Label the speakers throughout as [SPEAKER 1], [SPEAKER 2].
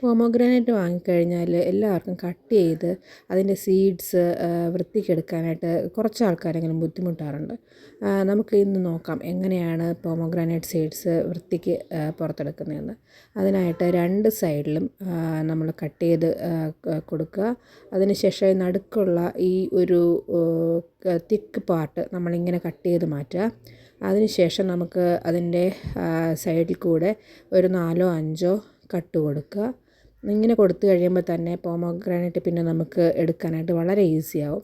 [SPEAKER 1] Pomegranate വാങ്ങിക്കഴിഞ്ഞാൽ എല്ലാവർക്കും cut ചെയ്ത് അതിന്റെ സീഡ്സ് വൃത്തിക്കെടുക്കാനായിട്ട് കുറച്ച് ആൾക്കാരെങ്കിലും ബുദ്ധിമുട്ടാറുണ്ട്. നമുക്ക് ഇന്ന് നോക്കാം എങ്ങനെയാണ് പോമോഗ്രാനൈറ്റ് സീഡ്സ് വൃത്തിക്ക് പുറത്തെടുക്കുന്നതെന്ന്. അതിനായിട്ട് രണ്ട് സൈഡിലും നമ്മൾ കട്ട് ചെയ്ത് കൊടുക്കുക. അതിനുശേഷം നടുക്കുള്ള ഈ ഒരു തിക്ക് പാർട്ട് നമ്മളിങ്ങനെ കട്ട് ചെയ്ത് മാറ്റുക. അതിനുശേഷം നമുക്ക് അതിന്റെ സൈഡിൽ കൂടെ ഒരു നാലോ അഞ്ചോ കട്ട് കൊടുക്കുക. ഇങ്ങനെ കൊടുത്തു കഴിയുമ്പോൾ തന്നെ പോമോഗ്രാനൈറ്റ് പിന്നെ നമുക്ക് എടുക്കാനായിട്ട് വളരെ ഈസിയാവും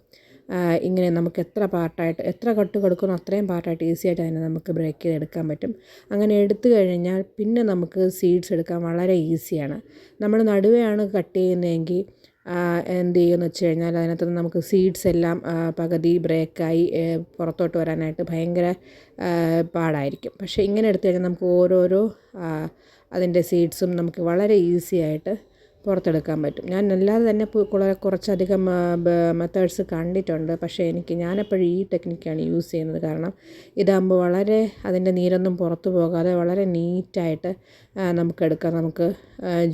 [SPEAKER 1] ഇങ്ങനെ നമുക്ക് എത്ര പാർട്ടായിട്ട് എത്ര കട്ട് കൊടുക്കണോ അത്രയും പാർട്ടായിട്ട് ഈസി ആയിട്ട് അതിനെ നമുക്ക് ബ്രേക്ക് ചെയ്ത് എടുക്കാൻ പറ്റും. അങ്ങനെ എടുത്തു കഴിഞ്ഞാൽ പിന്നെ നമുക്ക് സീഡ്സ് എടുക്കാൻ വളരെ ഈസിയാണ് നമ്മൾ നടുവെയാണ് കട്ട് ചെയ്യുന്നതെങ്കിൽ എന്ത് ചെയ്യുമെന്ന് വെച്ച് കഴിഞ്ഞാൽ അതിനകത്ത് നമുക്ക് സീഡ്സ് എല്ലാം പകുതി ബ്രേക്കായി പുറത്തോട്ട് വരാനായിട്ട് ഭയങ്കര പാടായിരിക്കും. പക്ഷേ ഇങ്ങനെ എടുത്തു കഴിഞ്ഞാൽ നമുക്ക് ഓരോരോ അതിന്റെ സീഡ്സും നമുക്ക് വളരെ ഈസി ആയിട്ട് പുറത്തെടുക്കാൻ പറ്റും. ഞാൻ അല്ലാതെ തന്നെ കുറച്ചധികം മെത്തേഡ്സ് കണ്ടിട്ടുണ്ട്. പക്ഷേ എനിക്ക് ഞാനെപ്പോഴും ഈ ടെക്നിക്കാണ് യൂസ് ചെയ്യുന്നത് കാരണം ഇതാകുമ്പോൾ വളരെ അതിന്റെ നീരൊന്നും പുറത്ത് പോകാതെ വളരെ നീറ്റായിട്ട് നമുക്ക് എടുക്കാം നമുക്ക്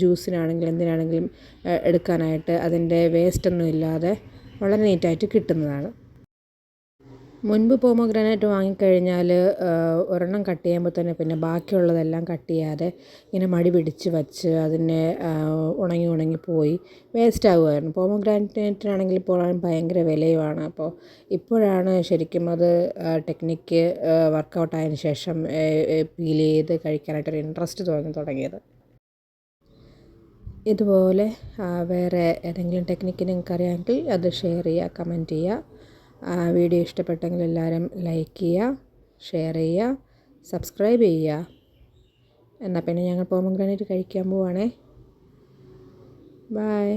[SPEAKER 1] ജ്യൂസിനാണെങ്കിലും എന്തിനാണെങ്കിലും എടുക്കാനായിട്ട് അതിന്റെ വേസ്റ്റൊന്നും ഇല്ലാതെ വളരെ നീറ്റായിട്ട് കിട്ടുന്നതാണ്. മുൻപ് പോമോഗ്രാനൈറ്റ് വാങ്ങിക്കഴിഞ്ഞാൽ ഒരെണ്ണം കട്ട് ചെയ്യുമ്പോൾ തന്നെ പിന്നെ ബാക്കിയുള്ളതെല്ലാം കട്ട് ചെയ്യാതെ ഇങ്ങനെ മടി പിടിച്ച് വച്ച് അതിനെ ഉണങ്ങി ഉണങ്ങി പോയി വേസ്റ്റ് ആകുമായിരുന്നു പോമോഗ്രാനൈറ്റിനാണെങ്കിൽ ഇപ്പോൾ ഭയങ്കര വിലയുമാണ്. അപ്പോൾ ഇപ്പോഴാണ് ശരിക്കും അത് ടെക്നിക്ക് വർക്കൗട്ട് ആയതിന് ശേഷം പീൽ ചെയ്ത് കഴിക്കാനായിട്ടൊരു ഇൻട്രസ്റ്റ് തോന്നി തുടങ്ങിയത്. ഇതുപോലെ വേറെ ഏതെങ്കിലും ടെക്നിക്ക് നിങ്ങൾക്ക് അറിയാമെങ്കിൽ അത് ഷെയർ ചെയ്യുക കമന്റ് ചെയ്യുക. വീഡിയോ ഇഷ്ടപ്പെട്ടെങ്കിൽ എല്ലാവരും ലൈക്ക് ചെയ്യുക ഷെയർ ചെയ്യുക സബ്സ്ക്രൈബ് ചെയ്യുക. എന്നാൽ പിന്നെ ഞങ്ങൾ പോമഗ്രാനേറ്റ് കഴിക്കാൻ പോവുകയാണേ ബൈ